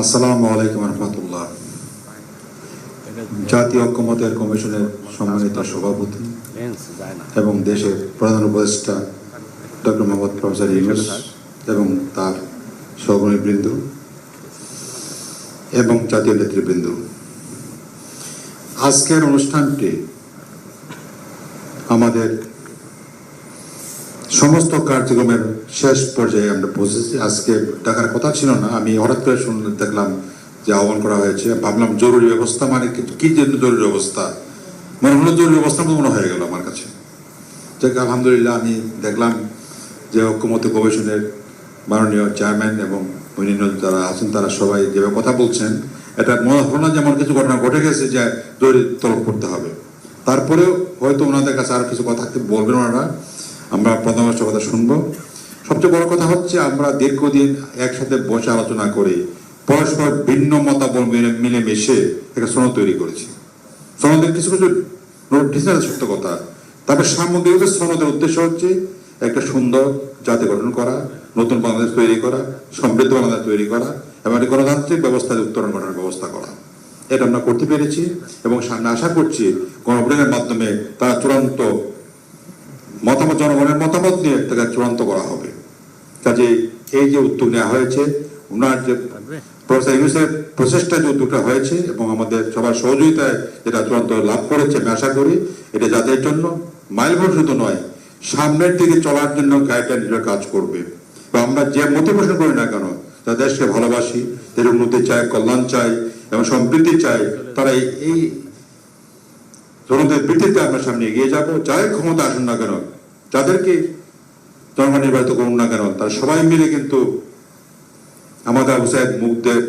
আসসালামু আলাইকুম রহমতুল্লাহ। জাতীয় ঐক্যমতের কমিশনের সম্মানিত সভাপতি এবং দেশের প্রধান উপদেষ্টা ডক্টর মোহাম্মদ প্রফেসর ইউনুস এবং তার সহকর্মীবৃন্দ এবং জাতীয় নেতৃবৃন্দ। আজকের অনুষ্ঠানটি আমাদের সমস্ত কার্যক্রমের শেষ পর্যায়ে আমরা পৌঁছেছি। আজকে ডাকার কথা ছিল না। আমি হঠাৎ করে শুনলে দেখলাম যে আহ্বান করা হয়েছে। ভাবলাম জরুরি ব্যবস্থা মানে কি- জন্য জরুরি অবস্থা মনে হলো জরুরি অবস্থা মনে হয়ে গেল আমার কাছে। যাক, আলহামদুলিল্লাহ আমি দেখলাম যে ঐক্যমত কমিশনের মাননীয় চেয়ারম্যান এবং অন্যান্য যারা আছেন, তারা সবাই যেভাবে কথা বলছেন, এটা মনে হলো না যে যেমন কিছু ঘটনা ঘটে গেছে যে জরুরি তলব করতে হবে। তারপরেও হয়তো ওনাদের কাছে আরও কিছু কথা বলবেন ওনারা। আমরা প্রথম কথা শুনব। সবচেয়ে বড় কথা হচ্ছে, আমরা দীর্ঘদিন একসাথে বসে আলোচনা করে পরস্পর ভিন্ন মতামত মিলে, মিলেমিশে একটা সনদ তৈরি করেছি। সনদের কিছু কিছু আছে সত্য কথা। তবে সামগ্রিক সনদের উদ্দেশ্য হচ্ছে একটা সুন্দর জাতি গঠন করা, নতুন বাংলাদেশ তৈরি করা, সমৃদ্ধ বাংলাদেশ তৈরি করা, এবং একটি গণতান্ত্রিক ব্যবস্থা উত্তরণ করার ব্যবস্থা করা। এটা আমরা করতে পেরেছি এবং সামনে আশা করছি গণভোটের মাধ্যমে তারা চূড়ান্ত মতামত জনগণের মতামত নিয়ে তাকে চূড়ান্ত করা হবে। কাজে এই যে উদ্যোগ নেওয়া হয়েছে ওনার যে প্রফেসর ইউনুসের প্রচেষ্টা যে উদ্যোগটা হয়েছে এবং আমাদের সবার সহযোগিতায় যেটা চূড়ান্ত লাভ করেছে আমি আশা করি এটা যাদের জন্য মাইল ফলক শুধু নয় সামনের দিকে চলার জন্য গাইডলাইন হিসেবে কাজ করবে। বা আমরা যে পোষণ করি না কেন যারা দেশকে ভালোবাসি এর উন্নতি চাই কল্যাণ চাই এবং সমৃদ্ধি চাই তারা এই- জনতার ভিত্তিতে আমরা সামনে এগিয়ে যাব যাই ক্ষমতা আসুন না কেন, যাদেরকে জনগণ নির্বাচিত করুন না কেন, তারা সবাই মিলে কিন্তু আমাদের আবু সাহেব মুখদের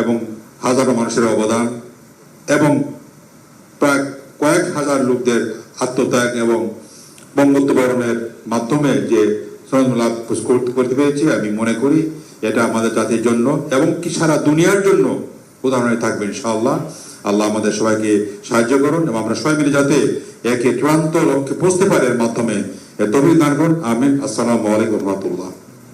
এবং হাজারো মানুষের অবদান এবং প্রায় কয়েক হাজার লোকদের আত্মত্যাগ এবং বঙ্গত্ব বরণের মাধ্যমে যে লাভ করতে করতে পেরেছি, আমি মনে করি এটা আমাদের জাতির জন্য এবং কি সারা দুনিয়ার জন্য উদাহরণে থাকবে ইনশাআল্লাহ। আল্লাহ আমাদের সবাইকে সাহায্য করুন এবং আমরা সবাই মিলে যাতে একে চূড়ান্ত লক্ষ্যে পৌঁছতে পারে এর মাধ্যমে। তবে দান করুন। আমিন। আসসালামু আলাইকুম রহমতুল্লাহ।